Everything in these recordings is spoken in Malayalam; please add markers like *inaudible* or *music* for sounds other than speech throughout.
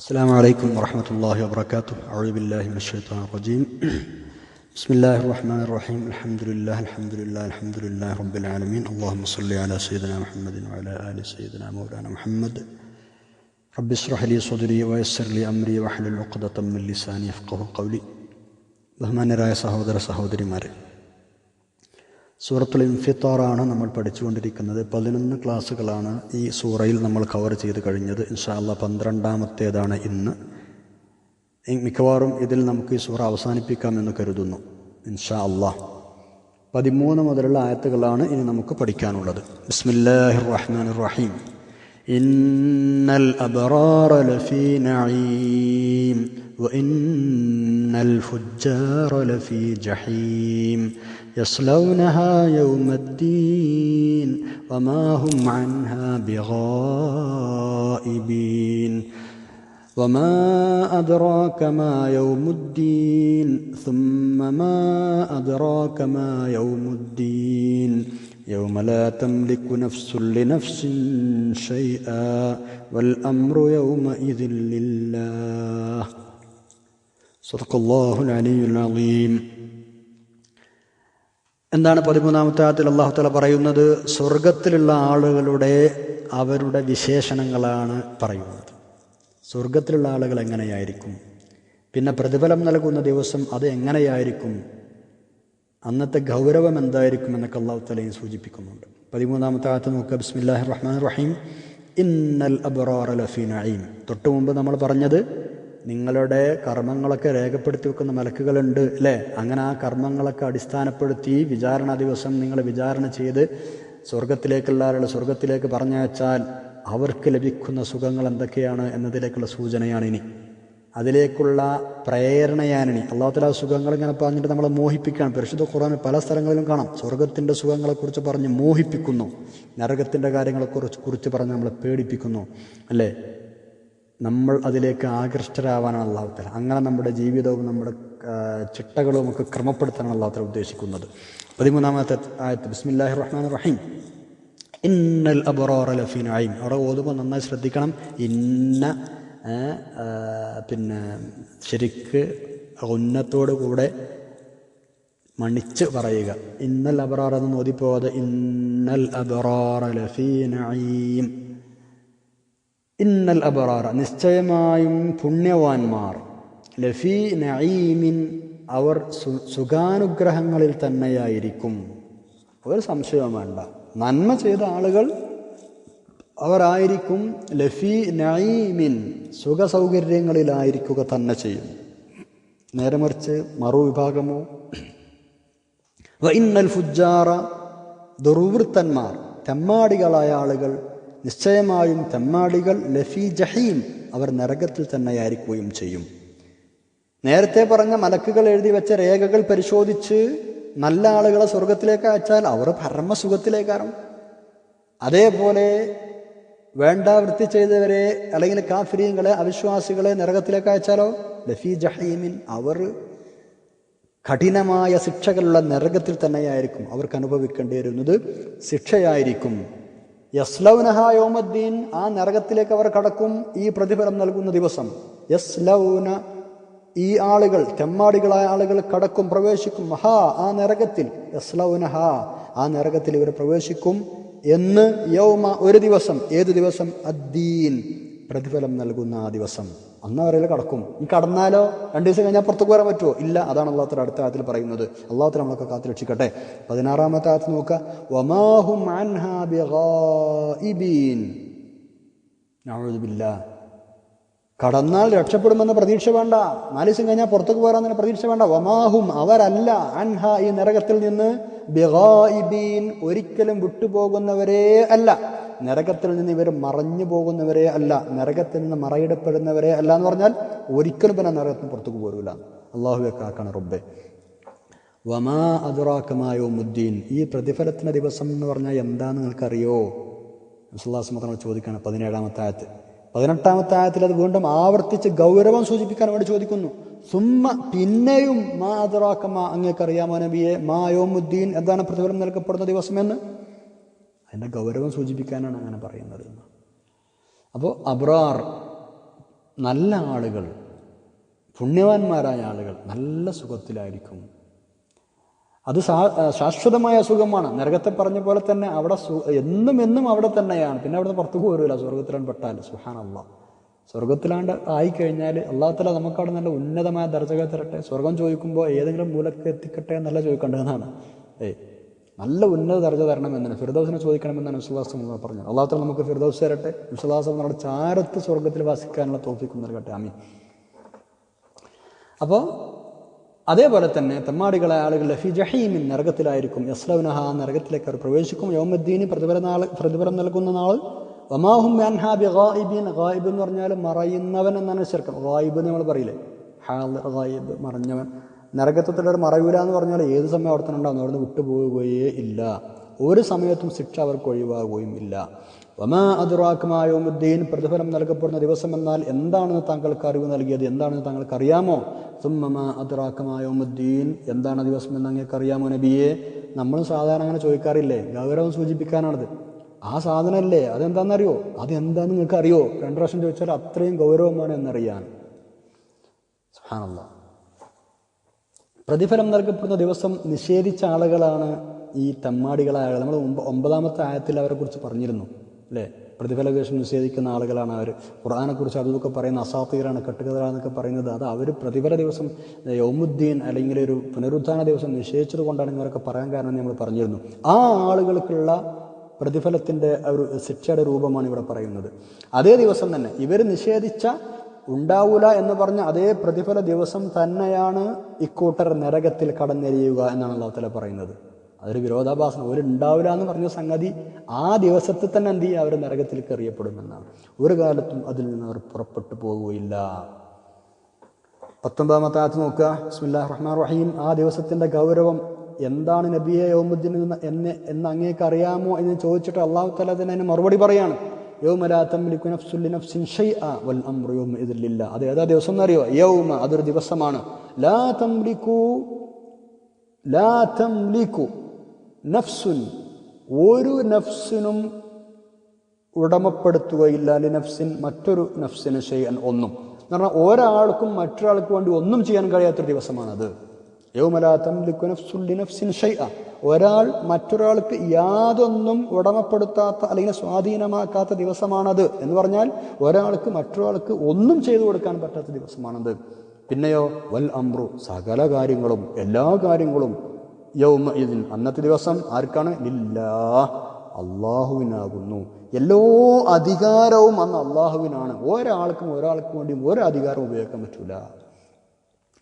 السلام عليكم ورحمة الله وبركاته أعوذ بالله من الشيطان الرجيم *clears throat* بسم الله الرحمن الرحيم الحمد لله الحمد لله الحمد لله رب العالمين اللهم صل على سيدنا محمد وعلى آل سيدنا مولانا محمد رب اشرح لي صدري ويسر لي أمري واحلل عقدة من لساني يفقه قولي ബഹുമാന്യരായ സഹോദര സഹോദരിമാരെ സൂറത്തുൽ ഇൻഫിത്താറാണ് നമ്മൾ പഠിച്ചുകൊണ്ടിരിക്കുന്നത്. പതിനൊന്ന് ക്ലാസ്സുകളാണ് ഈ സൂറയിൽ നമ്മൾ കവർ ചെയ്ത് കഴിഞ്ഞത്. ഇൻഷാല്ല പന്ത്രണ്ടാമത്തേതാണ് ഇന്ന്. മിക്കവാറും ഇതിൽ നമുക്ക് ഈ സൂറ അവസാനിപ്പിക്കാമെന്ന് കരുതുന്നു. ഇൻഷാ അല്ലാ പതിമൂന്ന് മുതലുള്ള ആയത്തുകളാണ് ഇനി നമുക്ക് പഠിക്കാനുള്ളത്. ബിസ്മില്ലാഹിർ റഹ്മാൻ റഹീം ഇന്നൽ അബറാറ ലഫീ നഈം. വഇന്നൽ ഫുജ്ജാറ ലഫീ ജഹീം. يصلونها يوم الدين وما هم عنها بغائبين وما أدراك ما يوم الدين ثم ما أدراك ما يوم الدين يوم لا تملك نفس لنفس شيئا والأمر يومئذ لله. صدق الله العلي العظيم. എന്താണ് പതിമൂന്നാമത്തെ ആയത്തിൽ അള്ളാഹു തല പറയുന്നത്? സ്വർഗത്തിലുള്ള ആളുകളുടെ അവരുടെ വിശേഷണങ്ങളാണ് പറയുന്നത്. സ്വർഗത്തിലുള്ള ആളുകൾ എങ്ങനെയായിരിക്കും? പിന്നെ പ്രതിഫലം നൽകുന്ന ദിവസം അത് എങ്ങനെയായിരിക്കും? അന്നത്തെ ഗൗരവം എന്തായിരിക്കും എന്നൊക്കെ അള്ളാഹു തലയും സൂചിപ്പിക്കുന്നുണ്ട്. പതിമൂന്നാമത്തെ ആയത്ത് നോക്കുക. ബിസ്മില്ലാഹി റഹ്മാൻ റഹീം. ഇന്നൽ അബ്റാർ ലഫി നഈം. തൊട്ട് മുമ്പ് നമ്മൾ പറഞ്ഞത് നിങ്ങളുടെ കർമ്മങ്ങളൊക്കെ രേഖപ്പെടുത്തി വെക്കുന്ന മലക്കുകളുണ്ട് അല്ലേ? അങ്ങനെ ആ കർമ്മങ്ങളൊക്കെ അടിസ്ഥാനപ്പെടുത്തി വിചാരണ ദിവസം നിങ്ങൾ വിചാരണ ചെയ്ത് സ്വർഗത്തിലേക്കുള്ള സ്വർഗത്തിലേക്ക് പറഞ്ഞയച്ചാൽ അവർക്ക് ലഭിക്കുന്ന സുഖങ്ങൾ എന്തൊക്കെയാണ് എന്നതിലേക്കുള്ള സൂചനയാണ് ഇനി. അതിലേക്കുള്ള പ്രേരണയാനിനി അള്ളാഹുത്തല സുഖങ്ങൾ ഇങ്ങനെ പറഞ്ഞിട്ട് നമ്മളെ മോഹിപ്പിക്കുകയാണ്. പരിശുദ്ധ ഖുറാൻ പല സ്ഥലങ്ങളിലും കാണാം. സ്വർഗത്തിന്റെ സുഖങ്ങളെക്കുറിച്ച് പറഞ്ഞ് മോഹിപ്പിക്കുന്നു. നരകത്തിന്റെ കാര്യങ്ങളെക്കുറിച്ച് കുറിച്ച് പറഞ്ഞ് നമ്മളെ പേടിപ്പിക്കുന്നു അല്ലേ? നമ്മൾ അതിലേക്ക് ആകൃഷ്ടരാവാനാണ് അള്ളാഹുത്തല അങ്ങനെ നമ്മുടെ ജീവിതവും നമ്മുടെ ചിട്ടകളും ഒക്കെ ക്രമപ്പെടുത്താനാണ് അള്ളാഹുത്തല ഉദ്ദേശിക്കുന്നത്. പതിമൂന്നാമത്തെ ആയത്ത് ബിസ്മില്ലാഹി റഹ്മാൻ റഹീം. ഇന്നൽ അബറാറ ലഫീൻ ആയിം അവിടെ ഓതുമ്പോൾ നന്നായി ശ്രദ്ധിക്കണം. ഇന്ന പിന്നെ ശരിക്ക് ഉന്നത്തോടു കൂടെ മണിച്ച് പറയുക. ഇന്നൽ അബറാർ എന്ന് ഓതിപ്പോ ഇന്നൽ അബറാറ ലഫീ നഈം. ഇന്നൽ അബറാറ നിശ്ചയമായും പുണ്യവാന്മാർ. ലഫി നഈമിൻ അവർ സുഖാനുഗ്രഹങ്ങളിൽ തന്നെയായിരിക്കും. ഒരു സംശയവും വേണ്ട. നന്മ ചെയ്ത ആളുകൾ അവരായിരിക്കും. ലഫി നഈമിൻ സുഖസൗകര്യങ്ങളിലായിരിക്കുക തന്നെ ചെയ്യും. നേരെ മറിച്ച് മറുവിഭാഗമോ വ ഇന്നൽ ഫുജാറ ദുർവൃത്തന്മാർ തെമ്മാടികളായ ആളുകൾ നിശ്ചയമായും തെമ്മാടികൾ ലഫി ജഹീം അവർ നരകത്തിൽ തന്നെയായിരിക്കുകയും ചെയ്യും. നേരത്തെ പറഞ്ഞ മലക്കുകൾ എഴുതി വെച്ച രേഖകൾ പരിശോധിച്ച് നല്ല ആളുകളെ സ്വർഗത്തിലേക്ക് അയച്ചാൽ അവർ പരമസുഖത്തിലേക്കാറും അതേപോലെ വേണ്ട വൃത്തി ചെയ്തവരെ അല്ലെങ്കിൽ കാഫിരീങ്ങളെ അവിശ്വാസികളെ നരകത്തിലേക്ക് അയച്ചാലോ? ലഫി ജഹീമിൻ അവർ കഠിനമായ ശിക്ഷകളുള്ള നരകത്തിൽ തന്നെയായിരിക്കും അവർക്ക് അനുഭവിക്കേണ്ടി വരുന്നത് ശിക്ഷയായിരിക്കും. യസ്ലൗനഹായോമദ്ദീൻ ആ നരകത്തിലേക്ക് അവർ കടക്കും ഈ പ്രതിഫലം നൽകുന്ന ദിവസം. യസ്ലൗന ഈ ആളുകൾ തെമ്മാടികളായ ആളുകൾ കടക്കും പ്രവേശിക്കും. മഹാ ആ നരകത്തിൽ. യസ്ലൗനഹ ആ നരകത്തിൽ ഇവർ പ്രവേശിക്കും എന്ന് യൗമ ഒരു ദിവസം ഏത് ദിവസം? അദ്ദീൻ. പ്രതിഫലം നൽകുന്ന ആ ദിവസം. അന്ന് അവരെ കടക്കും. ഈ കടന്നാലോ? രണ്ടു ദിവസം കഴിഞ്ഞാൽ പുറത്തേക്ക് വരാൻ പറ്റുമോ ഇല്ല അതാണ് അള്ളാഹത്തിന്റെ അടുത്ത ആയത്തിൽ പറയുന്നത്. അള്ളാഹത്തിൽ നമ്മളൊക്കെ കാത്തു രക്ഷിക്കട്ടെ പതിനാറാമത്തെ ആയത്ത് നോക്കുക. കടന്നാൽ രക്ഷപ്പെടുമെന്ന പ്രതീക്ഷ വേണ്ട. നാല് ദിവസം കഴിഞ്ഞാൽ പുറത്തേക്ക് പോരാന്ന് പ്രതീക്ഷ വേണ്ട. വമാഹും അവരല്ല അൻഹ ഈ നരകത്തിൽ നിന്ന് ഒരിക്കലും വിട്ടുപോകുന്നവരേ അല്ല. നരകത്തിൽ നിന്ന് ഇവർ മറഞ്ഞു പോകുന്നവരെ അല്ല നരകത്തിൽ നിന്ന് മറയിടപ്പെടുന്നവരെ അല്ല എന്ന് പറഞ്ഞാൽ ഒരിക്കലും പിന്നെ നരകത്തിന് പുറത്തു പോരൂല. അള്ളാഹുവെ കാക്കണം റബ്ബെ. വമാ അതുറാക്കമായോ മുദ്ദീൻ ഈ പ്രതിഫലത്തിന്റെ ദിവസം എന്ന് പറഞ്ഞാൽ എന്താന്ന് നിങ്ങൾക്കറിയോ? മുസ്ലാസ്മത്തോട് ചോദിക്കുകയാണ് പതിനേഴാമത്തെ ആയത്ത്. പതിനെട്ടാമത്തെ ആയത്തിൽ അത് വീണ്ടും ആവർത്തിച്ച് ഗൗരവം സൂചിപ്പിക്കാൻ വേണ്ടി ചോദിക്കുന്നു. സുമ്മ പിന്നെയും മാ അതുറാക്കമാ അങ്ങേക്കറിയാമോ നബിയെ? മാ യോമുദ്ദീൻ എന്താണ് പ്രതിഫലം നൽകപ്പെടുന്ന ദിവസമെന്ന് അതിന്റെ ഗൗരവം സൂചിപ്പിക്കാനാണ് അങ്ങനെ പറയുന്നത്. അപ്പോൾ അബ്രാർ നല്ല ആളുകൾ പുണ്യവാന്മാരായ ആളുകൾ നല്ല സുഖത്തിലായിരിക്കും. അത് ശാശ്വതമായ സുഖമാണ് നരകത്തെ പറഞ്ഞ പോലെ തന്നെ അവിടെ എന്നും എന്നും അവിടെ തന്നെയാണ്. പിന്നെ അവിടെ പുറത്തു പോരൂല സ്വർഗത്തിലാണ് പെട്ടാൽ. സുഹാൻ അള്ളാഹ് സ്വർഗത്തിലാണ്ട് ആയിക്കഴിഞ്ഞാൽ അള്ളാഹത്തല നമുക്കവിടെ നല്ല ഉന്നതമായ ദർജകൾ തരട്ടെ. സ്വർഗം ചോദിക്കുമ്പോൾ ഏതെങ്കിലും മൂലക്ക് എത്തിക്കട്ടെ എന്നല്ല ചോദിക്കേണ്ടതെന്നാണ്. ഏയ്. നല്ല ഉന്നത ദർജ തരണം എന്നാണ് ഫിർദൌസിനെ ചോദിക്കണമെന്നാണ് വിശ്വാസം പറഞ്ഞത്. അള്ളാഹത്തല നമുക്ക് ഫിർദൗസ് തരട്ടെ. വിശ്വാസം നമ്മുടെ ചാരത്ത് സ്വർഗത്തിൽ വസിക്കാനുള്ള തോഫിക്കും നൽകട്ടെ. ആമീൻ. അപ്പോൾ അതേപോലെ തന്നെ തെമ്മാടികളെ ആളുകൾ ലഫി ജഹീമിൻ നരകത്തിലായിരിക്കും. യസ്ലവനഹ നരകത്തിലേക്ക് അവർ പ്രവേശിക്കും. യോമദ്ദീന് പ്രതിഫല നാൾ. പ്രതിഫലം നൽകുന്ന നാൾ വമാഹും ഗായിബ് എന്ന് പറഞ്ഞാൽ മറയുന്നവൻ എന്നാണ് ശരിക്കും. ഗായിബ് നമ്മൾ പറയില്ലേ? ഹാൽ ഗായിബ് മറഞ്ഞവൻ. നരകത്വത്തിലൊരു മറയൂല എന്ന് പറഞ്ഞാൽ ഏത് സമയം അവിടെ തന്നെ ഉണ്ടാവും അവിടുന്ന് വിട്ടുപോവുകയേ ഇല്ല. ഒരു സമയത്തും ശിക്ഷ അവർക്ക് ഒഴിവാകുകയും ഇല്ല. വമാ അതുറാക്കുമായോമുദ്ദീൻ പ്രതിഫലം നൽകപ്പെടുന്ന ദിവസം എന്നാൽ എന്താണെന്ന് താങ്കൾക്ക് അറിവ് നൽകിയത്? എന്താണെന്ന് താങ്കൾക്ക് അറിയാമോ സുമ്മമാ അതുറാക്കുമായോമുദ്ദീൻ എന്താണ് ദിവസം എന്ന് അങ്ങേക്ക് അറിയാമോ നബിയെ? നമ്മൾ സാധാരണ അങ്ങനെ ചോദിക്കാറില്ലേ? ഗൗരവം സൂചിപ്പിക്കാനാണത്. ആ സാധനമല്ലേ? അതെന്താണെന്നറിയോ? അതെന്താണെന്ന് നിങ്ങൾക്ക് അറിയോ രണ്ടു പ്രാവശ്യം ചോദിച്ചാൽ അത്രയും ഗൗരവമാണ് എന്നറിയാൻ. സുബ്ഹാനല്ലാഹ് പ്രതിഫലം നൽകപ്പെടുന്ന ദിവസം നിഷേധിച്ച ആളുകളാണ് ഈ തമ്മാടികളായ ആളുകൾ. നമ്മൾ ഒമ്പ- ഒമ്പതാമത്തെ ആയത്തിൽ അവരെ കുറിച്ച് പറഞ്ഞിരുന്നു അല്ലേ? പ്രതിഫല ദിവസം നിഷേധിക്കുന്ന ആളുകളാണ് അവർ ഖുർആാനെക്കുറിച്ച് അതൊക്കെ പറയുന്ന അസാത്തീറാണ് കെട്ടുകഥകളാണെന്നൊക്കെ പറയുന്നത്. അത് അവർ പ്രതിഫല ദിവസം യൗമുദ്ദീൻ അല്ലെങ്കിൽ ഒരു പുനരുദ്ധാന ദിവസം നിഷേധിച്ചത് കൊണ്ടാണ് ഇവരൊക്കെ പറയാൻ കാരണം നമ്മൾ പറഞ്ഞിരുന്നു. ആ ആളുകൾക്കുള്ള പ്രതിഫലത്തിന്റെ ഒരു ശിക്ഷയുടെ രൂപമാണ് ഇവിടെ പറയുന്നത്. അതേ ദിവസം തന്നെ ഇവർ നിഷേധിച്ച ഉണ്ടാവൂല എന്ന് പറഞ്ഞ അതേ പ്രതിഫല ദിവസം തന്നെയാണ് ഇക്കൂട്ടർ നരകത്തിൽ കടന്നെരിയുക എന്നാണ് അള്ളാഹുത്തല പറയുന്നത്. അതൊരു വിരോധാഭാസം. ഒരു ഉണ്ടാവില്ല എന്ന് പറഞ്ഞ സംഗതി ആ ദിവസത്തിൽ തന്നെ എന്ത് ചെയ്യുക? അവർ നരകത്തിലേക്ക് എറിയപ്പെടുമെന്നാണ് ഒരു കാലത്തും അതിൽ നിന്ന് അവർ പുറപ്പെട്ടു പോകുകയില്ല പത്തൊമ്പതാമത്തെ ആത്ത് നോക്കുക. ബിസ്മില്ലാ റഹ്മാൻ റഹീം. ആ ദിവസത്തിന്റെ ഗൗരവം എന്താണ് നബിയെ യോമുദ്ദീൻ എന്ന് എന്നെ എന്ന് അങ്ങേക്ക് അറിയാമോ എന്ന് ചോദിച്ചിട്ട് അള്ളാഹു തല തന്നെ അതിന് മറുപടി പറയാണ്. യൗമ ലാ തംലികു നഫ്സുൻ ഷൈഅ വൽ അംറു യൗമ ലില്ലാ. അത് ഏതാ ദിവസം എന്നറിയോ? യൗമ അതൊരു ദിവസമാണ്. ലാ തംലിക്കു ലാ തംലിക്കു നഫ്സുൻ ഒരു നഫ്സിനും ഉടമപ്പെടുത്തുകയില്ല. ലിനഫ്സിൻ മറ്റൊരു നഫ്സിന് ചെയ്യാൻ ഒന്നും. എന്ന് പറഞ്ഞാൽ ഒരാൾക്കും മറ്റൊരാൾക്ക് വേണ്ടി ഒന്നും ചെയ്യാൻ കഴിയാത്തൊരു ദിവസമാണത്. യൗമലാ തംലിക്കു നഫ്സുല്ലി ലിനഫ്സിൻ ഷൈഅ. ഒരാൾ മറ്റൊരാൾക്ക് യാതൊന്നും ഉടമപ്പെടുത്താത്ത അല്ലെങ്കിൽ സ്വാധീനമാക്കാത്ത ദിവസമാണത് എന്ന് പറഞ്ഞാൽ ഒരാൾക്ക് മറ്റൊരാൾക്ക് ഒന്നും ചെയ്തു കൊടുക്കാൻ പറ്റാത്ത ദിവസമാണത്. പിന്നെയോ വൽ അമ്രു സകല കാര്യങ്ങളും എല്ലാ കാര്യങ്ങളും. യൗമ ഇതിൻ അന്നത്തെ ദിവസം ആർക്കാണ്? ലില്ലാ. അള്ളാഹുവിനാകുന്നു. എല്ലോ അധികാരവും അന്ന് അള്ളാഹുവിനാണ്. ഒരാൾക്കും ഒരാൾക്കും വേണ്ടിയും ഒരു അധികാരവും ഉപയോഗിക്കാൻ പറ്റൂല.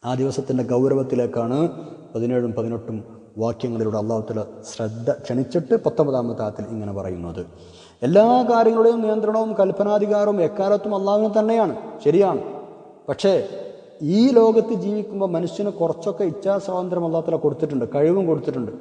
ആ ദിവസത്തിന്റെ ഗൗരവത്തിലേക്കാണ് പതിനേഴും പതിനെട്ടും വാക്യങ്ങളിലൂടെ അള്ളാഹുത്തല ശ്രദ്ധ ക്ഷണിച്ചിട്ട് പത്തൊമ്പതാമത്തെ ആത്തിൽ ഇങ്ങനെ പറയുന്നത്. എല്ലാ കാര്യങ്ങളുടെയും നിയന്ത്രണവും കൽപ്പനാധികാരവും എക്കാലത്തും അള്ളാഹുവിന് തന്നെയാണ്. ശരിയാണ്. പക്ഷേ ഈ ലോകത്ത് ജീവിക്കുമ്പോൾ മനുഷ്യന് കുറച്ചൊക്കെ ഇച്ഛാ സ്വാതന്ത്ര്യം അള്ളാഹുത്തല കൊടുത്തിട്ടുണ്ട്. കഴിവും കൊടുത്തിട്ടുണ്ട്.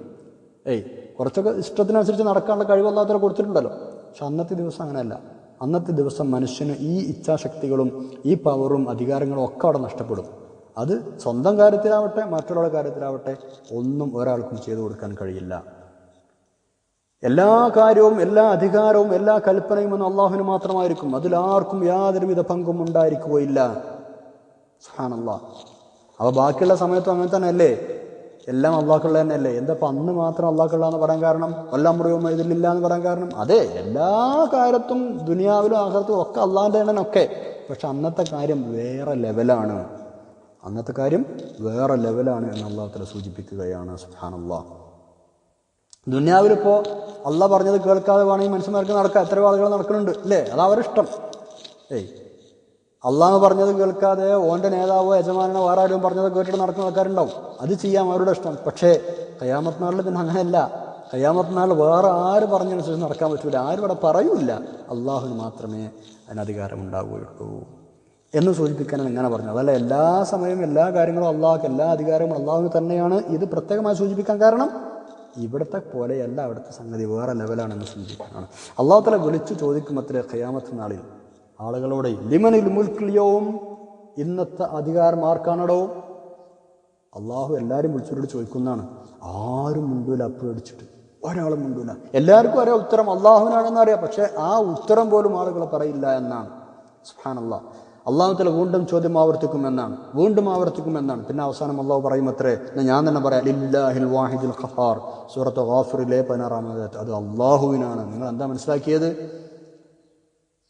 ഏയ് കുറച്ചൊക്കെ ഇഷ്ടത്തിനനുസരിച്ച് നടക്കാനുള്ള കഴിവ് അള്ളാഹത്തല കൊടുത്തിട്ടുണ്ടല്ലോ. പക്ഷെ അന്നത്തെ ദിവസം അങ്ങനെയല്ല. അന്നത്തെ ദിവസം മനുഷ്യന് ഈ ഇച്ഛാശക്തികളും ഈ പവറും അധികാരങ്ങളും ഒക്കെ അവിടെ നഷ്ടപ്പെടും. അത് സ്വന്തം കാര്യത്തിലാവട്ടെ മറ്റുള്ള കാര്യത്തിലാവട്ടെ ഒന്നും ഒരാൾക്കും ചെയ്തു കൊടുക്കാൻ കഴിയില്ല. എല്ലാ കാര്യവും എല്ലാ അധികാരവും എല്ലാ കൽപ്പനയും എന്ന് അള്ളാഹുവിന് മാത്രമായിരിക്കും. അതിലാർക്കും യാതൊരുവിധ പങ്കും ഉണ്ടായിരിക്കുകയില്ല. സുഹാനല്ലാ അപ്പോൾ ബാക്കിയുള്ള സമയത്തും അങ്ങനെ തന്നെ അല്ലേ എല്ലാം അള്ളാഹുള്ള തന്നെ അല്ലേ എന്താ അപ്പം അന്ന് മാത്രം അള്ളാഹുള്ള എന്ന് പറയാൻ കാരണം? എല്ലാം മുറിവും ഇതിലില്ല എന്ന് പറയാൻ കാരണം? അതെ എല്ലാ കാര്യത്തും ദുനിയാവിലും ആഹ്ലത്തും ഒക്കെ അള്ളാഹിന്റെ എണ്ണനൊക്കെ. പക്ഷെ അന്നത്തെ കാര്യം വേറെ ലെവലാണ് അന്നത്തെ കാര്യം വേറെ ലെവലാണ് എന്ന് അള്ളാഹത്തിൽ സൂചിപ്പിക്കുകയാണ്. സുഹാനല്ലാ ദുനിയാവിലിപ്പോൾ അല്ല പറഞ്ഞത് കേൾക്കാതെ വേണമെങ്കിൽ മനുഷ്യന്മാർക്ക് നടക്കുക എത്ര ആളുകൾ നടക്കുന്നുണ്ട് അല്ലേ? അത് അവരിഷ്ടം ഏയ്. അള്ളാഹ് പറഞ്ഞത് കേൾക്കാതെ ഓന്റെ നേതാവോ യജമാനോ വേറെ ആരും പറഞ്ഞത് കേട്ടിട്ട് നടക്കുന്ന ആൾക്കാരുണ്ടാവും. അത് ചെയ്യാം അവരുടെ ഇഷ്ടം. പക്ഷേ കയ്യാമത്ത് നാളിൽ പിന്നെ അങ്ങനെയല്ല. കയ്യാമത്ത് നാൾ വേറെ ആര് പറഞ്ഞതിനനുസരിച്ച് നടക്കാൻ പറ്റൂല. ആരും ഇവിടെ പറയൂല അള്ളാഹുവിന് മാത്രമേ അതിന് അധികാരം ഉണ്ടാവുകയുള്ളൂ. എന്ന് സൂചിപ്പിക്കാനാണ് ഇങ്ങനെ പറഞ്ഞത് അതല്ല എല്ലാ സമയവും എല്ലാ കാര്യങ്ങളും അള്ളാഹ്ക്ക് എല്ലാ അധികാരവും അള്ളാഹുവിന് തന്നെയാണ്. ഇത് പ്രത്യേകമായി സൂചിപ്പിക്കാൻ കാരണം ഇവിടുത്തെ പോലെയല്ല അവിടുത്തെ സംഗതി. വേറെ ലെവലാണെന്ന് സൂചിപ്പിക്കാനാണ്. അള്ളാഹു തല വിളിച്ചു ചോദിക്കുമ്പോൾ ഖയാമത്ത് നാളിൽ. ആളുകളോട് ലിമനിൽ മുൽക്കിളിയവും ഇന്നത്തെ അധികാരം ആർക്കാണടോ? അള്ളാഹു എല്ലാവരും വിളിച്ചവരോട് ചോദിക്കുന്നതാണ്. ആരും മുണ്ടൂല പേടിച്ചിട്ട്. ഒരാളും മുണ്ടൂല. എല്ലാവർക്കും അറിയാം ഉത്തരം അള്ളാഹുവിനാണെന്ന് അറിയാം. പക്ഷേ ആ ഉത്തരം പോലും ആളുകൾ പറയില്ല എന്നാണ്. സുഹാനല്ല അള്ളാഹു തല വീണ്ടും ചോദ്യം ആവർത്തിക്കും എന്നാണ് വീണ്ടും ആവർത്തിക്കും എന്നാണ് പിന്നെ അവസാനം അള്ളാഹു പറയും അത്രേ ഞാൻ തന്നെ പറയാം വാഹിദുൽ ഖഹാർ. സൂറത്ത് ഗാഫിറിലെ പതിനാറാമത് അത് അള്ളാഹുവിനാണ്. നിങ്ങൾ എന്താ മനസ്സിലാക്കിയത്?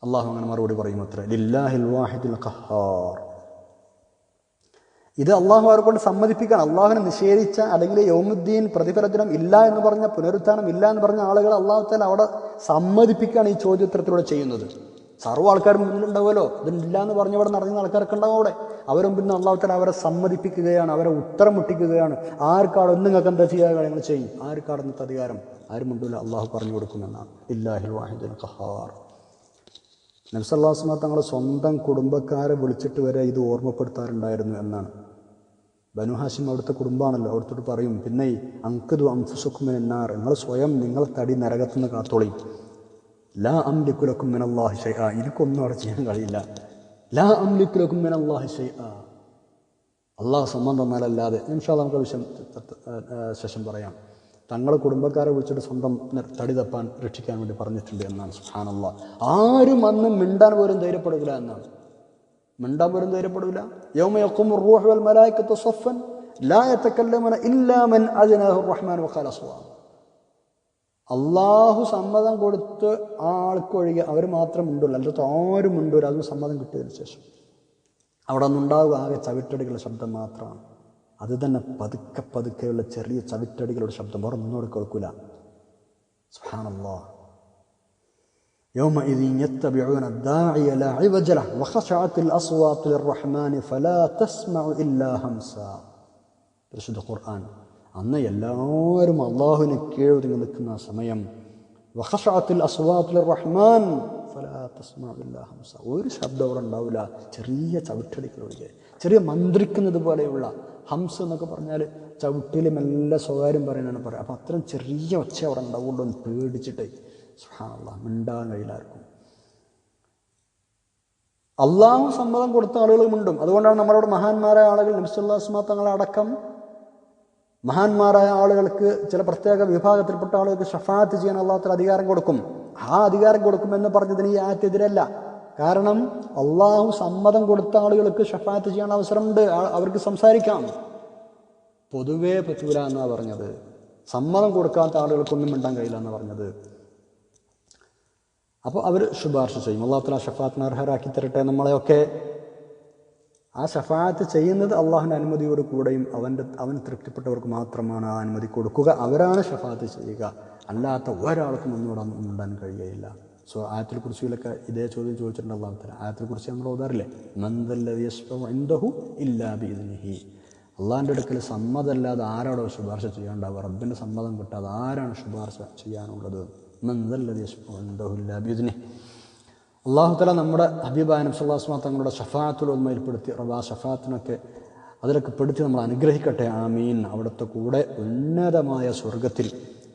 അള്ളാഹു അങ്ങനെ മറുപടി പറയും അത്രേ ലില്ലാഹിൽ വാഹിദുൽ ഖഹാർ. ഇത് അള്ളാഹു അവരെ കൊണ്ട് സമ്മതിപ്പിക്കാൻ അള്ളാഹുവിനെ നിഷേധിച്ച അല്ലെങ്കിൽ യൗമുദ്ദീൻ പ്രതിഫലത്തിനും ഇല്ല എന്ന് പറഞ്ഞ പുനരുത്ഥാനം ഇല്ല എന്ന് പറഞ്ഞ ആളുകൾ അള്ളാഹു താല അവിടെ സമ്മതിപ്പിക്കുകയാണ് ഈ ചോദ്യോത്തരത്തിലൂടെ ചെയ്യുന്നത്. സർവ ആൾക്കാരും മുന്നിലുണ്ടാവുമല്ലോ ഇതില്ല എന്ന് പറഞ്ഞവിടെ നടന്ന ആൾക്കാരൊക്കെ ഉണ്ടാവും അവിടെ. അവരും പിന്നെ അള്ളാഹുത്തല അവരെ സമ്മതിപ്പിക്കുകയാണ് അവരെ ഉത്തരം മുട്ടിക്കുകയാണ്. ആർക്കാട് ഒന്നും നിങ്ങൾക്ക് എന്താ ചെയ്യാൻ കാര്യങ്ങൾ ചെയ്യും? ആർക്കാട് ഇന്നത്തെ അധികാരം? ആരും മുണ്ടില്ല അള്ളാഹു പറഞ്ഞു കൊടുക്കുമെന്നാണ്. ഇല്ലാഹി വാഹിദുൽ ഖഹാർ. നബ്സല്ലാസ്മ തങ്ങൾ സ്വന്തം കുടുംബക്കാരെ വിളിച്ചിട്ട് വരെ ഇത് ഓർമ്മപ്പെടുത്താറുണ്ടായിരുന്നു എന്നാണ്. ബനു ഹാഷിം അവിടുത്തെ കുടുംബമാണല്ലോ അവിടുത്തോട്ട് പറയും പിന്നെ അങ്കദു അംഫുസുക്കുമിൻ എന്നാർ നിങ്ങൾ സ്വയം നിങ്ങളെ തടി നരകത്തുനിന്ന് കാത്തോളിയും ലാ അംലിക്കുലക്കും മിനല്ലാഹി ഷൈഅ എനിക്കൊന്നും അവിടെ ചെയ്യാൻ കഴിയില്ല. ലാ അംലിക്കുലക്കും മിനല്ലാഹി ഷൈഅ അള്ളാഹ് സ്വന്തം തന്നാലല്ലാതെ അല്ലാഹ് നമുക്ക് വിഷയം ശേഷം പറയാം. തങ്ങളെ കുടുംബക്കാരെ വിളിച്ചിട്ട് സ്വന്തം തടി തപ്പാൻ രക്ഷിക്കാൻ വേണ്ടി പറഞ്ഞിട്ടുണ്ട് എന്നാണ്. സുഹാനല്ല ആരും അന്ന് മിണ്ടാൻ പോലും ധൈര്യപ്പെടില്ല എന്നാണ്. മിണ്ടാൻ പോലും ധൈര്യപ്പെടില്ല യോമയൊക്കും റൂഹ് വൽ മലായിക്കത്ത് സഫൻ ലാ യതകല്ലമന ഇല്ലാ മൻ അദ്നാഹു റഹ്മാൻ വഖാല സ്വവാബ് അള്ളാഹു സമ്മതം കൊടുത്ത് ആ ആൾക്കൊഴികെ അവർ മാത്രം മിണ്ടുള്ളൂ അല്ലാത്ത ആരും മിണ്ടൂല അതും സമ്മതം കിട്ടിയതിന് ശേഷം അവിടെ നിന്നുണ്ടാവുക ആകെ ചവിട്ടടികളുടെ ശബ്ദം മാത്രമാണ് അത് തന്നെ പതുക്കെ പതുക്കെയുള്ള ചെറിയ ചവിട്ടടികളുടെ ശബ്ദം വേറെ ഒന്നും അവിടെ കേൾക്കൂല സുബ്ഹാനല്ലാ يومئذ يتبعون الداعي لا عوج له وخشعت الأصوات للرحمن فلا تسمع إلا همسا പരിശുദ്ധ ഖുർആൻ അന്ന് എല്ലാവരും അള്ളാഹുവിനെ കീഴൊതുങ്ങി നിൽക്കുന്ന സമയം. വഖശഅത്തിൽ അസ്വാത്തുൽ റഹ്മാൻ ഫലാ തസ്മഉ ഇല്ലാ ഹംസ ഒരു ശബ്ദം അവിടെ ഉണ്ടാവില്ല. ചെറിയ ചവിട്ടടികൾ ഒഴികെ. ചെറിയ മന്ത്രിക്കുന്നത് പോലെയുള്ള ഹംസ എന്നൊക്കെ പറഞ്ഞാൽ ചവിട്ടിലും എല്ലാ സ്വകാര്യം പറയാനാണ് പറയുക. അപ്പം അത്രയും ചെറിയ ഒച്ച അവിടെ ഉണ്ടാവുള്ളൂ എന്ന് പേടിച്ചിട്ട് സുഹാനുള്ള മിണ്ടാൻ കഴിയില്ലാർക്കും അള്ളാഹു സമ്മതം കൊടുത്ത ആളുകളുമുണ്ടും അതുകൊണ്ടാണ് നമ്മളോട് മഹാന്മാരായ ആളുകൾ നബ്സുല്ലാസ്മാ തങ്ങളെ അടക്കം മഹാന്മാരായ ആളുകൾക്ക് ചില പ്രത്യേക വിഭാഗത്തിൽപ്പെട്ട ആളുകൾക്ക് ഷഫാത്ത് ചെയ്യാൻ അള്ളാഹത്തിൽ അധികാരം കൊടുക്കും. ആ അധികാരം കൊടുക്കുമെന്ന് പറഞ്ഞതിന് ഈ ആറ്റെതിരല്ല കാരണം അള്ളാഹു സമ്മതം കൊടുത്ത ആളുകൾക്ക് ഷഫാത്ത് ചെയ്യാൻ അവസരമുണ്ട്. അവർക്ക് സംസാരിക്കാം. പൊതുവേ പറ്റൂല എന്നാണ് പറഞ്ഞത്. സമ്മതം കൊടുക്കാത്ത ആളുകൾക്കൊന്നും മിണ്ടാൻ കഴിയില്ല എന്ന് പറഞ്ഞത്. അപ്പോൾ അവർ ശുപാർശ ചെയ്യും. അള്ളാഹുത്തല ഷഫാത്തിന് അർഹരാക്കി തരട്ടെ നമ്മളെയൊക്കെ. ആ ഷഫാത്ത് ചെയ്യുന്നത് അള്ളാഹുവിന്റെ അനുമതിയോട് കൂടെയും അവന്റെ അവൻ തൃപ്തിപ്പെട്ടവർക്ക് മാത്രമാണ് ആ അനുമതി കൊടുക്കുക. അവരാണ് ഷഫാത്ത് ചെയ്യുക. അല്ലാത്ത ഒരാൾക്കും ഒന്നുകൂടെ ഉണ്ടാൻ കഴിയുകയില്ല. സോ ആയത്തിൽ കുറിച്ചിലൊക്കെ ഇതേ ചോദ്യം ചോദിച്ചിട്ടുണ്ട് അള്ളാഹുത്തല ആയത്തിൽ കുറിച്ച് നമ്മൾ ഓതാറില്ലേ? മന്ദല്ലഹു ഇല്ലാ ബിദ്നിഹി അള്ളാഹിന്റെ അടുക്കൽ സമ്മതമല്ലാതെ ആരോടോ ശുപാർശ ചെയ്യാണ്ടാവുക റബ്ബിന്റെ സമ്മതം കിട്ടാതെ ആരാണ് ശുപാർശ ചെയ്യാനുള്ളത്? ഇല്ലാ അള്ളാഹു തല നമ്മുടെ ഹബീബായ നബ്സുല്ലാസ്മാ തങ്ങളുടെ ഷഫാത്തുൽ ഉന്മയിൽപ്പെടുത്തി ആ ഷഫാത്തിനൊക്കെ അതിലൊക്കെ പെടുത്തി നമ്മൾ അനുഗ്രഹിക്കട്ടെ ആമീൻ. അവിടുത്തെ കൂടെ ഉന്നതമായ സ്വർഗത്തിൽ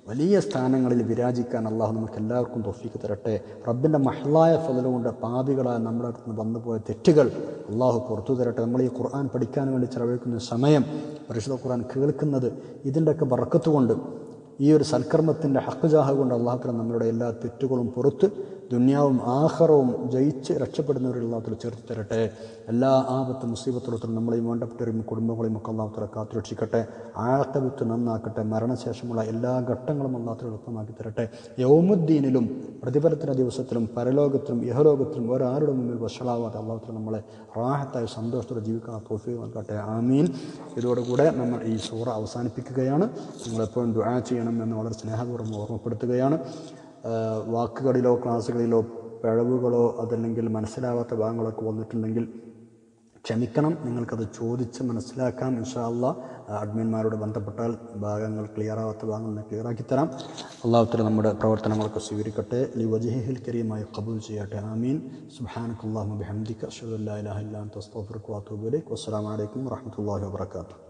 വലിയ സ്ഥാനങ്ങളിൽ വിരാജിക്കാൻ അള്ളാഹു നമുക്ക് എല്ലാവർക്കും തൊഫീക്ക് തരട്ടെ. റബ്ബിന്റെ മഹ്ലായ ഫലലുകൊണ്ട് പാപികളായ നമ്മുടെ അടുത്ത് നിന്ന് വന്നുപോയ തെറ്റുകൾ അള്ളാഹു പുറത്തു തരട്ടെ. നമ്മൾ ഈ ഖുർആൻ പഠിക്കാൻ വേണ്ടി ചെലവഴിക്കുന്ന സമയം പരിശുദ്ധ ഖുർആൻ കേൾക്കുന്നത് ഇതിന്റെയൊക്കെ ബറക്കത്തുകൊണ്ട് ഈ ഒരു സൽക്കർമ്മത്തിന്റെ ഹക്കുജാഹ കൊണ്ട് അള്ളാഹുത്തല നമ്മളുടെ എല്ലാ തെറ്റുകളും പുറത്ത് ദുന്യാവും ആഹറവും ജയിച്ച് രക്ഷപ്പെടുന്നവരിൽ അള്ളാഹുത്തല ചേർത്ത് തരട്ടെ. എല്ലാ ആപത്തും മുസീബത്തോടൊത്തും നമ്മളെയും വേണ്ടപ്പെട്ടവരും കുടുംബങ്ങളെയും ഒക്കെ അള്ളാഹുത്തല കാത്തുരക്ഷിക്കട്ടെ. ആഴത്തവിത്ത് നന്നാക്കട്ടെ. മരണശേഷമുള്ള എല്ലാ ഘട്ടങ്ങളും അള്ളാഹുത്തല എളുപ്പമാക്കി തരട്ടെ. യൗമുദ്ദീനിലും പ്രതിഫലത്തിന്റെ ദിവസത്തിലും പരലോകത്തിലും യഹലോകത്തിലും ഒരാരുടെ മുമ്പിൽ വഷളാവാതെ അള്ളാഹുത്തല നമ്മളെ റാഹത്തായ സന്തോഷത്തോടെ ജീവിക്കാൻ തോഫീ നൽകട്ടെ. ആമീൻ. ഇതോടുകൂടെ നമ്മൾ ഈ സൂറ അവസാനിപ്പിക്കുകയാണ്. നിങ്ങളെപ്പോഴും ദുആ ചെയ്യണം എന്ന് വളരെ സ്നേഹപൂർവം ഓർമ്മപ്പെടുത്തുകയാണ്. വാക്കുകളിലോ ക്ലാസ്സുകളിലോ പിഴവുകളോ അതല്ലെങ്കിൽ മനസ്സിലാവാത്ത ഭാഗങ്ങളൊക്കെ വന്നിട്ടുണ്ടെങ്കിൽ ക്ഷമിക്കണം. നിങ്ങൾക്കത് ചോദിച്ച് മനസ്സിലാക്കാം. ഇൻഷാല്ല അഡ്മിന്മാരോട് ബന്ധപ്പെട്ടാൽ ഭാഗങ്ങൾ ക്ലിയർ ആവാത്ത ഭാഗങ്ങൾ ക്ലിയറാക്കി തരാം. അള്ളാഹുത്തല നമ്മുടെ പ്രവർത്തനങ്ങളൊക്കെ സ്വീകരിക്കട്ടെ. ലി വജഹിൽ കരീമായി കബൂൽ ചെയ്യട്ടെ. ആമീൻ. സുബ്ഹാനക്കല്ലാഹു ബിഹംദിക. അഷ്ഹദു അല്ലാ ഇലാഹ ഇല്ലാ വസ്സലാമലൈക്കും അസ്തഗ്ഫിറുക വഅതൂബു